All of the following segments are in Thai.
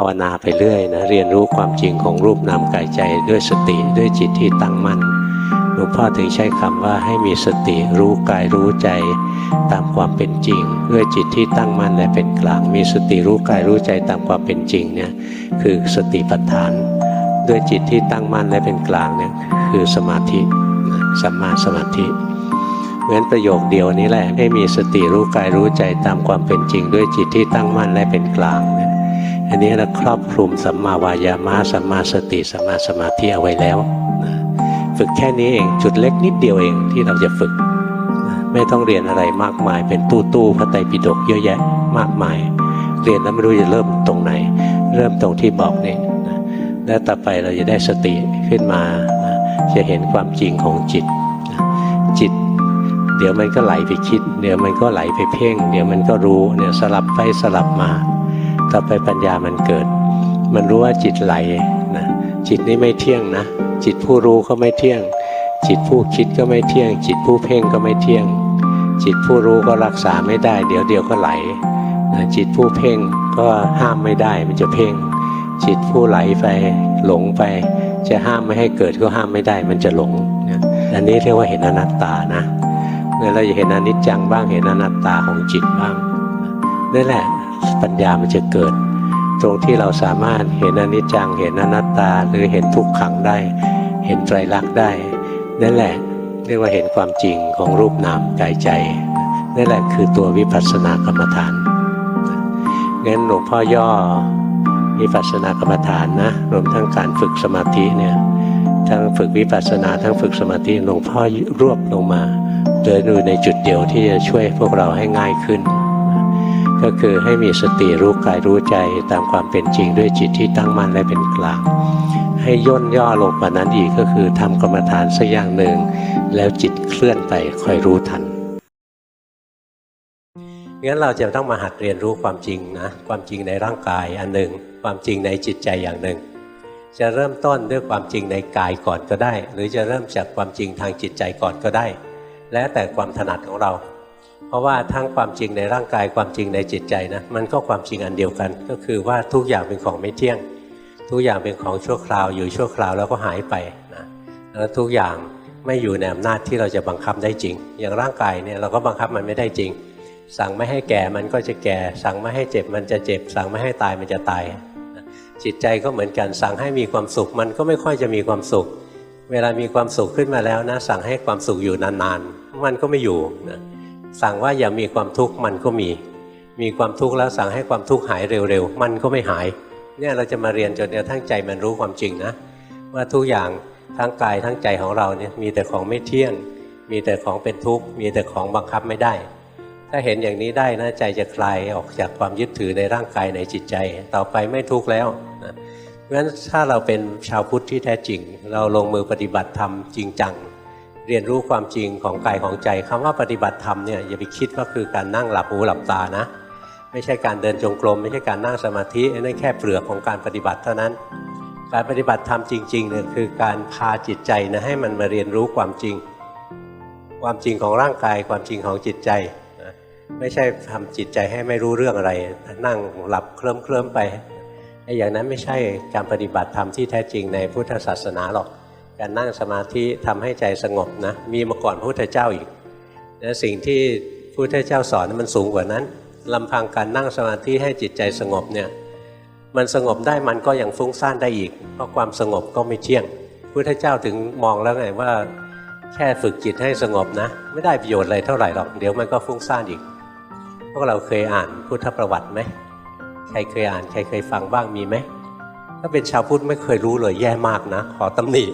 าวนาไปเรื่อยนะเรียนรู้ความจริงของรูปนามกายใจด้วยสติด้วยจิตที่ตั้งมั่นหลวงพ่อถึงใช้คำว่าให้มีสติรู้กายรู้ใจ ตามความเป็นจริง ด้วยจิตที่ตั้งมั่นและเป็นกลาง มีสติรู้กายรู้ใจตามความเป็นจริงเนี่ยคือสติปัฏฐาน ด้วยจิตที่ตั้งมั่นและเป็นกลางเนี่ยคือสมาธิสัมมาสมาธิเพราะฉะนั้นประโยคเดียวนี้แหละให้มีสติรู้กายรู้ใจตามความเป็นจริง ด้วยจิตที่ตั้งมั่นและเป็นกลาง อันนี้เราครอบคลุมสัมมาวายามะสัมมาสติสัมมาสมาธิเอาไว้แล้วนะฝึกแค่นี้เองจุดเล็กนิดเดียวเองที่เราจะฝึก ไม่ต้องเรียนอะไรมากมาย เป็นตู้ตู้พระไตรปิฎกเยอะแยะมากมาย เรียนแล้วไม่รู้จะเริ่มตรงไหน เริ่มตรงที่บอกนี่แล้วต่อไปเราจะได้สติขึ้นมาจะเห็นความจริงของจิตจิต เดี๋ยวมันก็ไหลไปคิด เดี๋ยวมันก็ไหลไปเพ่ง เดี๋ยวมันก็รู้เนี่ยสลับไปสลับมา ต่อไปปัญญามันเกิด มันรู้ว่าจิตไหลนะจิตนี้ไม่เที่ยงนะ จิตผู้รู้ก็ไม่เที่ยง จิตผู้คิดก็ไม่เที่ยง จิตผู้เพ่งก็ไม่เที่ยง จิตผู้รู้ก็รักษาไม่ได้ เดี๋ยวเดียวก็ไหลนะจิตผู้เพ่งก็ห้ามไม่ได้มันจะเพ่ง จิตผู้ไหลไปหลงไป จะห้ามไม่ให้เกิดก็ห้ามไม่ได้มันจะหลงอันนี้เรียกว่าเห็นอนัตตานะเนี่ยเราจะเห็นอนิจจังบ้างเห็นอนัตตาของจิตบ้างนั่นแหละ ปัญญามันจะเกิด ตรงที่เราสามารถเห็นอนิจจังเห็นอนัตตา หรือเห็นทุกขังได้ เห็นไตรลักษณ์ได้นั่นแหละเรียกว่าเห็นความจริงของรูปนามกายใจนั่นแหละคือตัววิปัสสนากรรมฐานงั้นหลวงพ่อย่อวิปัสสนากรรมฐานนะรวมทั้งการฝึกสมาธิเนี่ยทั้งฝึกวิปัสสนาทั้งฝึกสมาธิหลวงพ่อรวบลงมาเดินอยู่ในจุดเดียวที่จะช่วยพวกเราให้ง่ายขึ้น ก็คือให้มีสติรู้กายรู้ใจตามความเป็นจริงด้วยจิตที่ตั้งมั่นและเป็นกลาง ให้ย่นย่อลงกว่านั้นอีกก็คือทำกรรมฐานสักอย่างหนึ่ง แล้วจิตเคลื่อนไปคอยรู้ทันงั้นเราจะต้องมาหัดเรียนรู้ความจริงนะความจริงในร่างกายอันหนึ่ง ความจริงในจิตใจอย่างหนึ่ง จะเริ่มต้นด้วยความจริงในกายก่อนก็ได้ หรือจะเริ่มจากความจริงทางจิตใจก่อนก็ได้ แล้วแต่ความถนัดของเรา เพราะว่าทั้งความจริงในร่างกายความจริงในจิตใจนะมันก็ความจริงอันเดียวกัน ก็คือว่าทุกอย่างเป็นของไม่เที่ยง ทุกอย่างเป็นของชั่วคราว อยู่ชั่วคราวแล้วก็หายไปนะแล้วทุกอย่างไม่อยู่ในอำนาจที่เราจะบังคับได้จริง อย่างร่างกายเนี่ยเราก็บังคับมันไม่ได้จริง สั่งไม่ให้แก่มันก็จะแก่ สั่งไม่ให้เจ็บมันจะเจ็บ สั่งไม่ให้ตายมันจะตายจิตใจก็เหมือนกันสั่งให้มีความสุขมันก็ไม่ค่อยจะมีความสุข เวลามีความสุขขึ้นมาแล้วนะ สั่งให้ความสุขอยู่นานๆ มันก็ไม่อยู่นะ สั่งว่าอย่ามีความทุกข์มันก็มี มีความทุกข์แล้วสั่งให้ความทุกข์หายเร็วๆ มันก็ไม่หาย เนี่ยเราจะมาเรียนจนกระทั่งใจมันรู้ความจริงนะ ว่าทุกอย่างทั้งกายทั้งใจของเราเนี่ยมีแต่ของไม่เที่ยง มีแต่ของเป็นทุกข์ มีแต่ของบังคับไม่ได้ ถ้าเห็นอย่างนี้ได้นะใจจะคลายออกจากความยึดถือในร่างกายในจิตใจ ต่อไปไม่ทุกข์แล้วนะเพราะฉะนั้นถ้าเราเป็นชาวพุทธที่แท้จริง เราลงมือปฏิบัติธรรมจริงจัง เรียนรู้ความจริงของกายของใจคำว่าปฏิบัติธรรมเนี่ยอย่าไปคิดว่าคือการนั่งหลับหูหลับตานะ ไม่ใช่การเดินจงกรม ไม่ใช่การนั่งสมาธินั่นแค่เปลือกของการปฏิบัติเท่านั้น การปฏิบัติธรรมจริงๆเนี่ยคือการพาจิตใจนะให้มันมาเรียนรู้ความจริง ความจริงของร่างกายความจริงของจิตใจไม่ใช่ทำจิตใจให้ไม่รู้เรื่องอะไร นั่งหลับเคลิ้มเคลิ้มไปไอ้อย่างนั้นไม่ใช่การปฏิบัติธรรมที่แท้จริงในพุทธศาสนาหรอก การนั่งสมาธิทำให้ใจสงบนะมีมาก่อนพระพุทธเจ้าอีกและสิ่งที่พระพุทธเจ้าสอนมันสูงกว่านั้นลำพังการนั่งสมาธิให้จิตใจสงบเนี่ยมันสงบได้มันก็ยังฟุ้งซ่านได้อีก เพราะความสงบก็ไม่เที่ยงพุทธเจ้าถึงมองแล้วไงว่าแค่ฝึกจิตให้สงบนะ ไม่ได้ประโยชน์อะไรเท่าไหร่หรอกเดี๋ยวมันก็ฟุ้งซ่านอีก พวกเราเคยอ่านพุทธประวัติไหมใครเคยอ่านใครเคยฟังบ้างมีไหม ถ้าเป็นชาวพุทธไม่เคยรู้เลยแย่มากนะ ขอตำหนิ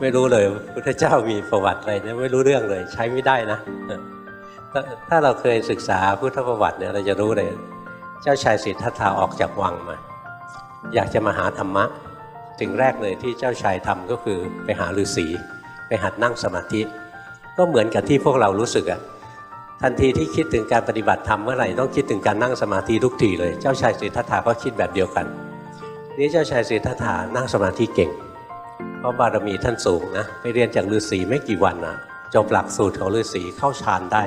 ไม่รู้เลยพุทธเจ้ามีประวัติอะไรเนี่ยไม่รู้เรื่องเลย ใช้ไม่ได้นะถ้าถ้าเราเคยศึกษาพุทธประวัติเนี่ยเราจะรู้เลย เจ้าชายสิทธัตถะออกจากวังมา อยากจะมาหาธรรมะสิ่งแรกเลยที่เจ้าชายทำก็คือไปหาฤาษีไปหัดนั่งสมาธิ ก็เหมือนกับที่พวกเรารู้สึกอะทันทีที่คิดถึงการปฏิบัติธรรมเมื่อไหร่ต้องคิดถึงการนั่งสมาธิทุกทีเลย เจ้าชายสิทธัตถะก็คิดแบบเดียวกัน นี่เจ้าชายสิทธัตถานั่งสมาธิเก่ง เพราะบารมีท่านสูงนะไปเรียนจากฤาษีไม่กี่วันนะจบหลักสูตรของฤาษีเข้าฌานได้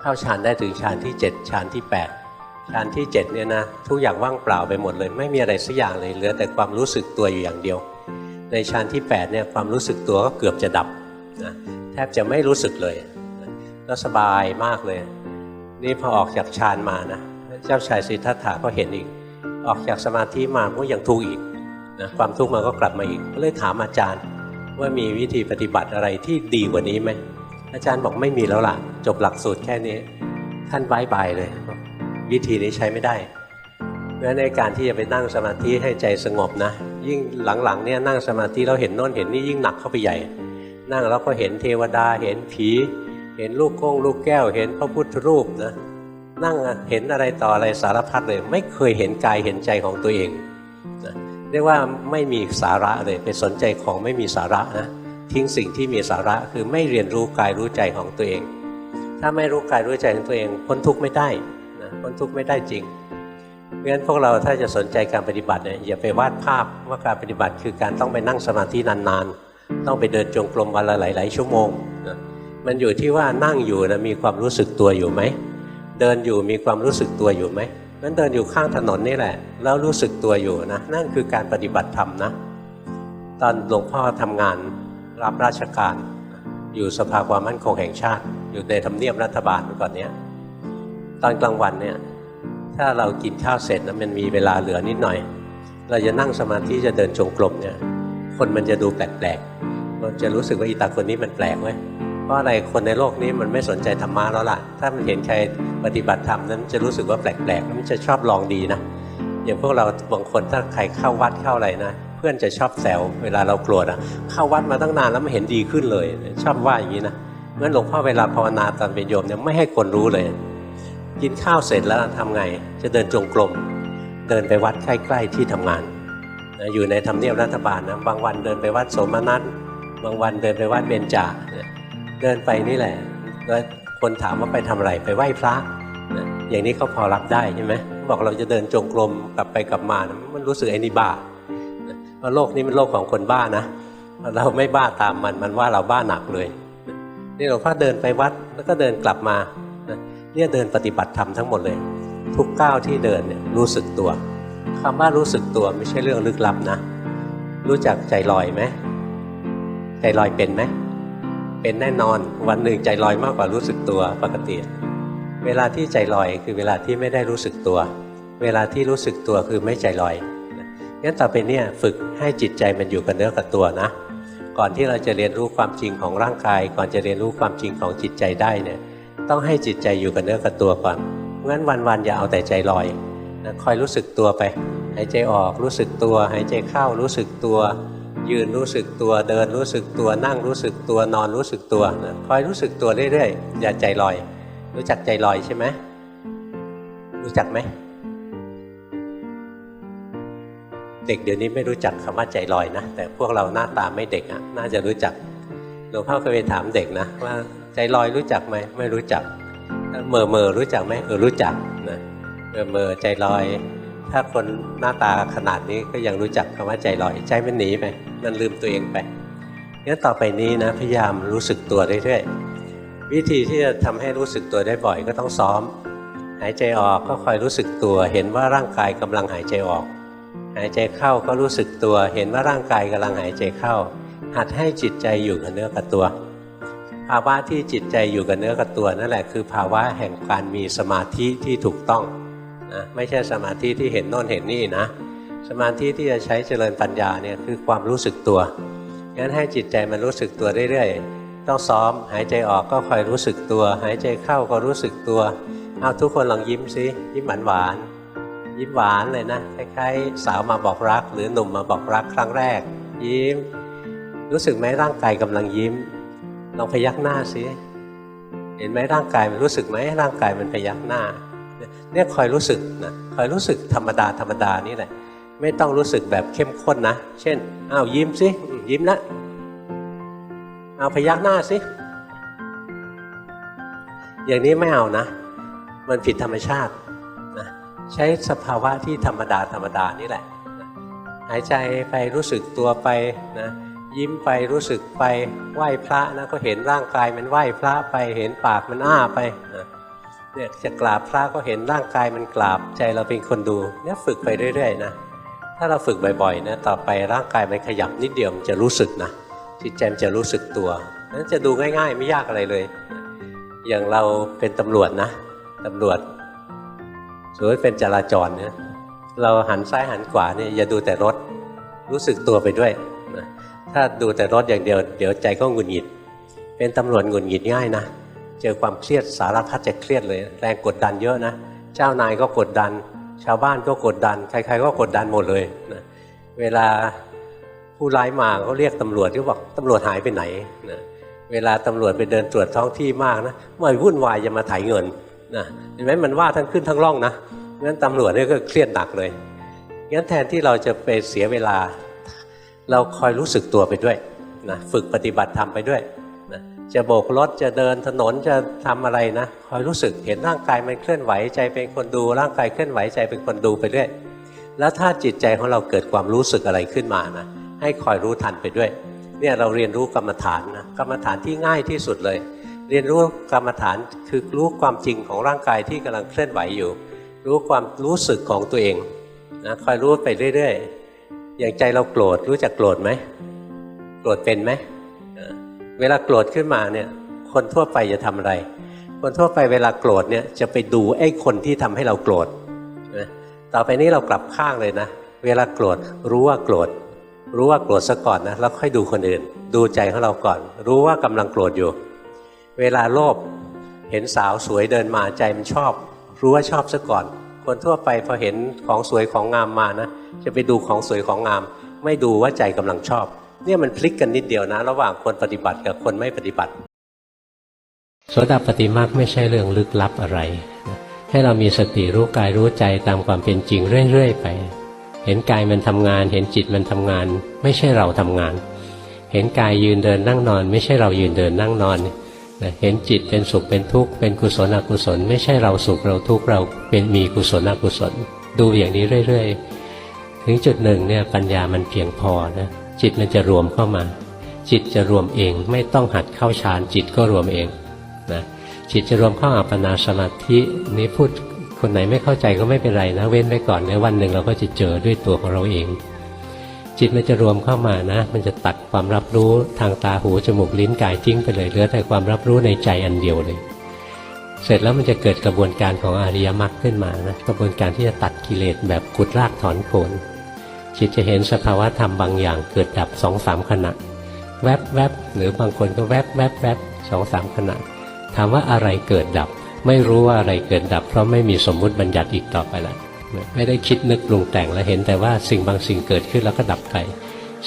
เข้าฌานได้ถึงฌานที่7ฌานที่ฌานที่เจ็ดเนี่ยนะทุกอย่างว่างเปล่าไปหมดเลย ไม่มีอะไรสักอย่างเลยเหลือแต่ความรู้สึกตัวอยู่อย่างเดียว ในฌานที่8เนี่ยความรู้สึกตัวก็เกือบจะดับนะแทบจะไม่รู้สึกเลยแล้วสบายมากเลย นี่พอออกจากฌานมานะเจ้าชายสิทธัตถะก็เห็นอีก ออกจากสมาธิมาก็ยังทุกข์อีกนะความทุกข์มันก็กลับมาอีก ก็เลยถามอาจารย์ว่ามีวิธีปฏิบัติอะไรที่ดีกว่านี้ไหมอาจารย์บอกไม่มีแล้วล่ะ จบหลักสูตรแค่นี้ ท่านบายบายเลย วิธีนี้ใช้ไม่ได้เพราะในการที่จะไปนั่งสมาธิให้ใจสงบนะ ยิ่งหลังๆเนี่ยนั่งสมาธิเราเห็นโน้นเห็นนี่ยิ่งหนักเข้าไปใหญ่ นั่งแล้วก็เห็นเทวดาเห็นผี เห็นลูกก้งลูกแก้วเห็นพระพุทธรูปนะ นั่งเห็นอะไรต่ออะไรสารพัดเลย ไม่เคยเห็นกายเห็นใจของตัวเองนะเรียกว่าไม่มีสาระเลยไปสนใจของไม่มีสาระนะทิ้งสิ่งที่มีสาระคือไม่เรียนรู้กายรู้ใจของตัวเอง ถ้าไม่รู้กายรู้ใจของตัวเองพ้นทุกข์ไม่ได้นะพ้นทุกข์ไม่ได้จริงเพราะฉะนั้นพวกเราถ้าจะสนใจการปฏิบัติเนี่ยอย่าไปวาดภาพว่าการปฏิบัติคือการต้องไปนั่งสมาธินานๆ ต้องไปเดินจงกรมวันละหลาย ๆ ชั่วโมงนะมันอยู่ที่ว่านั่งอยู่นะมีความรู้สึกตัวอยู่ไหม เดินอยู่มีความรู้สึกตัวอยู่ไหมนั้นเดินอยู่ข้างถนนนี่แหละ แล้วรู้สึกตัวอยู่นะ นั่นคือการปฏิบัติธรรมนะ ตอนหลวงพ่อทำงานรับราชการ อยู่สภาความมั่นคงแห่งชาติ อยู่ในทำเนียบรัฐบาลเมื่อก่อนเนี้ยตอนกลางวันเนี่ยถ้าเรากินข้าวเสร็จแล้วมันมีเวลาเหลือนิดหน่อย เราจะนั่งสมาธิจะเดินจงกรมเนี่ยคนมันจะดูแปลกๆมันจะรู้สึกว่าอีตาคนนี้มันแปลกเว้ ราะอะไรคนในโลกนี้มันไม่สนใจธรรมะแล้วล่ะ ถ้ามันเห็นใครปฏิบัติธรรมนั้นจะรู้สึกว่าแปลกๆมันจะชอบลองดีนะอย่างพวกเราบางคนถ้าใครเข้าวัดเข้าอะไรนะ เพื่อนจะชอบแซวเวลาเราโกรธอะเข้าวัดมาตั้งนานแล้วไม่เห็นดีขึ้นเลย ชอบว่าอย่างนี้นะงั้นหลวงพ่อเวลาภาวนาตอนเป็นโยมเนี่ยไม่ให้คนรู้เลย กินข้าวเสร็จแล้วทำไง จะเดินจงกรมเดินไปวัดใกล้ๆที่ทำงานนะอยู่ในทำเนียบรัฐบาลนะบางวันเดินไปวัดสมนัตบางวันเดินไปวัดเบญจา เดินไปนี่แหละแล้วคนถามว่าไปทำอะไรไปไหว้พระนะอย่างนี้เขาพอรับได้ใช่ไหมบอกเราจะเดินจงกรมกลับไปกลับมานะมันรู้สึกไอ้นี่บ้าเพราะโลกนี้มันโลกของคนบ้านะ เราไม่บ้าตามมันมันว่าเราบ้าหนักเลย นี่หลวงพ่อเดินไปวัดแล้วก็เดินกลับมาเนี่ยเดินปฏิบัติธรรมทั้งหมดเลย ทุกก้าวที่เดินเนี่ยรู้สึกตัวคำว่ารู้สึกตัวไม่ใช่เรื่องลึกลับนะ รู้จักใจลอยไหมใจลอยเป็นไหม เป็นแน่นอนวันหนึ่งใจลอยมากกว่ารู้สึกตัวปกติ เวลาที่ใจลอยคือเวลาที่ไม่ได้รู้สึกตัว เวลาที่รู้สึกตัวคือไม่ใจลอยงั้นต่อไปเนี่ยฝึกให้จิตใจมันอยู่กับเนื้อกับตัวนะ ก่อนที่เราจะเรียนรู้ความจริงของร่างกาย ก่อนจะเรียนรู้ความจริงของจิตใจได้เนี่ยต้องให้จิตใจอยู่กับเนื้อกับตัวก่อนงั้นวันๆอย่าเอาแต่ใจลอยนะคอยรู้สึกตัวไปหายใจออกรู้สึกตัวหายใจเข้ารู้สึกตัว ยืนรู้สึกตัวเดินรู้สึกตัวนั่งรู้สึกตัวนอนรู้สึกตัวนะคอยรู้สึกตัวเรื่อยๆอย่าใจลอย รู้จักใจลอยใช่ไหมรู้จักไหมเด็กเดี๋ยวนี้ไม่รู้จักคำว่าใจลอยนะแต่พวกเราหน้าตาไม่เด็กอะน่าจะรู้จักหลวงพ่อเคยไปถามเด็กนะว่าใจลอยรู้จักไหมไม่รู้จักเมื่อเมื่อรู้จักไหมเออรู้จักนะเมื่อเมื่อใจลอย ถ้าคนหน้าตาขนาดนี้ก็ยังรู้จักคำว่าใจลอยใจมันหนีไปมันลืมตัวเองไปงั้นต่อไปนี้นะพยายามรู้สึกตัวเรื่อยๆวิธีที่จะทำให้รู้สึกตัวได้บ่อยก็ต้องซ้อม หายใจออกก็คอยรู้สึกตัว เห็นว่าร่างกายกำลังหายใจออก หายใจเข้าก็รู้สึกตัว เห็นว่าร่างกายกำลังหายใจเข้า หัดให้จิตใจอยู่กับเนื้อกับตัวภาวะที่จิตใจอยู่กับเนื้อกับตัวนั่นแหละคือภาวะแห่งการมีสมาธิที่ถูกต้อง นะไม่ใช่สมาธิที่เห็นโน่นเห็นนี่นะ สมาธิที่จะใช้เจริญปัญญาเนี่ยคือความรู้สึกตัวงั้นให้จิตใจมันรู้สึกตัวเรื่อยๆต้องซ้อมหายใจออกก็คอยรู้สึกตัว หายใจเข้าก็รู้สึกตัวเอาทุกคนลองยิ้มสิยิ้มหวานหวานยิ้มหวานเลยนะคล้ายๆสาวมาบอกรัก หรือหนุ่มมาบอกรักครั้งแรก ยิ้ม รู้สึกไหมร่างกายกำลังยิ้มลองพยักหน้าสิเห็นไหมร่างกายมันรู้สึกไหมร่างกายมันพยักหน้า เนี่ยคอยรู้สึกนะคอยรู้สึกธรรมดาธรรมดานี่แหละไม่ต้องรู้สึกแบบเข้มข้นนะ เช่นอ้าวยิ้มสิยิ้มนะเอาพยักหน้าสิอย่างนี้ไม่เอานะ มันผิดธรรมชาตินะใช้สภาวะที่ธรรมดาธรรมดานี่แหละนะหายใจไปรู้สึกตัวไปนะยิ้มไปรู้สึกไปไหว้พระนะก็เห็นร่างกายมันไหว้พระไปเห็นปากมันอ้าไปนะ เนี่ยจะกราบพระก็เห็นร่างกายมันกราบใจเราเป็นคนดูเนี่ยฝึกไปเรื่อยๆนะถ้าเราฝึกบ่อยๆนะต่อไปร่างกายมันขยับนิดเดียวมันจะรู้สึกนะจิตใจมันจะรู้สึกตัวนั้นจะดูง่าย ๆ ไม่ยากอะไรเลย อย่างเราเป็นตำรวจนะตำรวจสมมติเป็นจราจรเนี่ยเราหันซ้ายหันขวาเนี่ยอย่าดูแต่รถรู้สึกตัวไปด้วยนะถ้าดูแต่รถอย่างเดียว เดี๋ยวใจก็หงุดหงิด เป็นตำรวจหงุดหงิดง่ายนะ เจอความเครียดสารพัดจะเครียดเลย แรงกดดันเยอะนะ เจ้านายก็กดดัน ชาวบ้านก็กดดัน ใครๆก็กดดันหมดเลยนะเวลาผู้ร้ายมาเขาเรียกตำรวจก็บอกตำรวจหายไปไหนนะเวลาตำรวจไปเดินตรวจท้องที่มากนะไม่วุ่นวายจะมาถ่ายเงินนะเห็นไหมมันว่าทั้งขึ้นทั้งล่องนะงั้นตำรวจนี่ก็เครียดหนักเลยงั้นแทนที่เราจะไปเสียเวลา เราคอยรู้สึกตัวไปด้วยนะฝึกปฏิบัติธรรมไปด้วย จะโบกรถจะเดินถนนจะทำอะไรนะคอยรู้สึกเห็นร่างกายมันเคลื่อนไหวใจเป็นคนดู ร่างกายเคลื่อนไหวใจเป็นคนดูไปเรื่อยแล้วถ้าจิตใจของเราเกิดความรู้สึกอะไรขึ้นมานะให้คอยรู้ทันไปด้วย เนี่ยเราเรียนรู้กรรมฐานนะกรรมฐานที่ง่ายที่สุดเลย เรียนรู้กรรมฐานคือรู้ความจริงของร่างกายที่กำลังเคลื่อนไหวอยู่ รู้ความรู้สึกของตัวเองนะคอยรู้ไปเรื่อยๆอย่างใจเราโกรธรู้จักโกรธไหมโกรธเป็นไหม เวลาโกรธขึ้นมาเนี่ย คนทั่วไปจะทำอะไร คนทั่วไปเวลาโกรธเนี่ยจะไปดูไอ้คนที่ทำให้เราโกรธนะต่อไปนี้เรากลับข้างเลยนะ เวลาโกรธรู้ว่าโกรธ รู้ว่าโกรธซะก่อนนะแล้วค่อยดูคนอื่น ดูใจของเราก่อน รู้ว่ากำลังโกรธอยู่ เวลาโลภเห็นสาวสวยเดินมาใจมันชอบ รู้ว่าชอบซะก่อน คนทั่วไปพอเห็นของสวยของงามมานะจะไปดูของสวยของงาม ไม่ดูว่าใจกำลังชอบ เนี่ยมันพลิกกันนิดเดียวนะ ระหว่างคนปฏิบัติกับคนไม่ปฏิบัติ โสดาปฏิมาคไม่ใช่เรื่องลึกลับอะไร ให้เรามีสติรู้กายรู้ใจตามความเป็นจริงเรื่อย ๆ ไป เห็นกายมันทำงาน เห็นจิตมันทำงาน ไม่ใช่เราทำงาน เห็นกายยืนเดินนั่งนอน ไม่ใช่เรายืนเดินนั่งนอนเห็นจิตเป็นสุขเป็นทุกข์เป็นกุศลอกุศล ไม่ใช่เราสุขเราทุกข์เราเป็นมีกุศลอกุศล ดูอย่างนี้เรื่อย ๆ ถึงจุดหนึ่งเนี่ยปัญญามันเพียงพอนะ จิตมันจะรวมเข้ามา จิตจะรวมเองไม่ต้องหัดเข้าฌานจิตก็รวมเองนะจิตจะรวมเข้าอัปปนาสมาธินี้พูดคนไหนไม่เข้าใจก็ไม่เป็นไรนะเว้นไว้ก่อนในวันหนึ่งเราก็จะเจอด้วยตัวของเราเอง จิตมันจะรวมเข้ามานะ มันจะตัดความรับรู้ทางตาหูจมูกลิ้นกายทิ้งไปเลยเหลือแต่ความรับรู้ในใจอันเดียวเลยเสร็จแล้วมันจะเกิดกระบวนการของอริยมรรคขึ้นมานะกระบวนการที่จะตัดกิเลสแบบขุดรากถอนโคน จิตจะเห็นสภาวะธรรมบางอย่างเกิดดับสองสามขณะ แวบแวบหรือบางคนก็แวบแวบแวบสองสามขณะ ถามว่าอะไรเกิดดับ ไม่รู้ว่าอะไรเกิดดับ เพราะไม่มีสมมุติบัญญัติอีกต่อไปแล้วไม่ได้คิดนึกปรุงแต่งแล้วเห็นแต่ว่าสิ่งบางสิ่งเกิดขึ้นแล้วก็ดับไป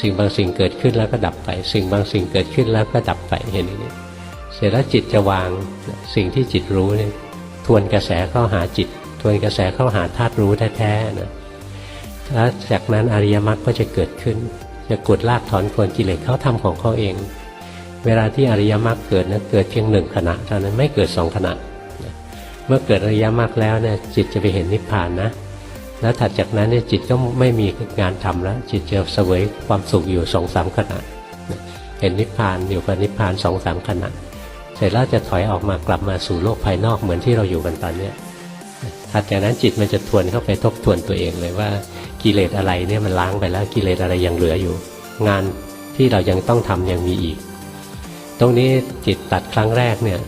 สิ่งบางสิ่งเกิดขึ้นแล้วก็ดับไป สิ่งบางสิ่งเกิดขึ้นแล้วก็ดับไปเห็นอย่างนี้เสร็จแล้วจิตจะวางสิ่งที่จิตรู้เนี่ยทวนกระแสเข้าหาจิต ทวนกระแสเข้าหาธาตุรู้แท้ๆนะ แล้วจากนั้นอริยมรรคก็จะเกิดขึ้น จะกดลากถอนโคนกิเลสเขาทำของเขาเอง เวลาที่อริยมรรคเกิดนะเกิดเพียงหนึ่งขณะเท่านั้นไม่เกิดสองขณะ เมื่อเกิดอริยมรรคแล้วเนี่ยจิตจะไปเห็นนิพพานนะแล้วถัดจากนั้นเนี่ยจิตก็ไม่มีงานทำแล้ว จิตจะเสวยความสุขอยู่สองสามขณะนะเห็นนิพพานอยู่กับนิพพานสองสามขณะ เสร็จแล้วจะถอยออกมากลับมาสู่โลกภายนอกเหมือนที่เราอยู่กันตอนเนี้ย ถัดจากนั้นจิตมันจะทวนเข้าไปทบทวนตัวเองเลยว่ากิเลสอะไรเนี่ยมันล้างไปแล้วกิเลสอะไรยังเหลืออยู่ งานที่เรายังต้องทำยังมีอีก ตรงนี้จิตตัดครั้งแรกเนี่ย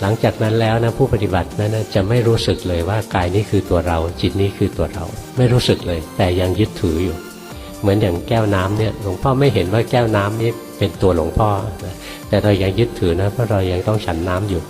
หลังจากนั้นแล้วนะผู้ปฏิบัตินั้นจะไม่รู้สึกเลยว่ากายนี้คือตัวเรา จิตนี้คือตัวเรา ไม่รู้สึกเลย แต่ยังยึดถืออยู่ เหมือนอย่างแก้วน้ำเนี่ยหลวงพ่อไม่เห็นว่าแก้วน้ำนี้เป็นตัวหลวงพ่อนะแต่เรายังยึดถือนะเพราะเรายังต้องฉันน้ำอยู่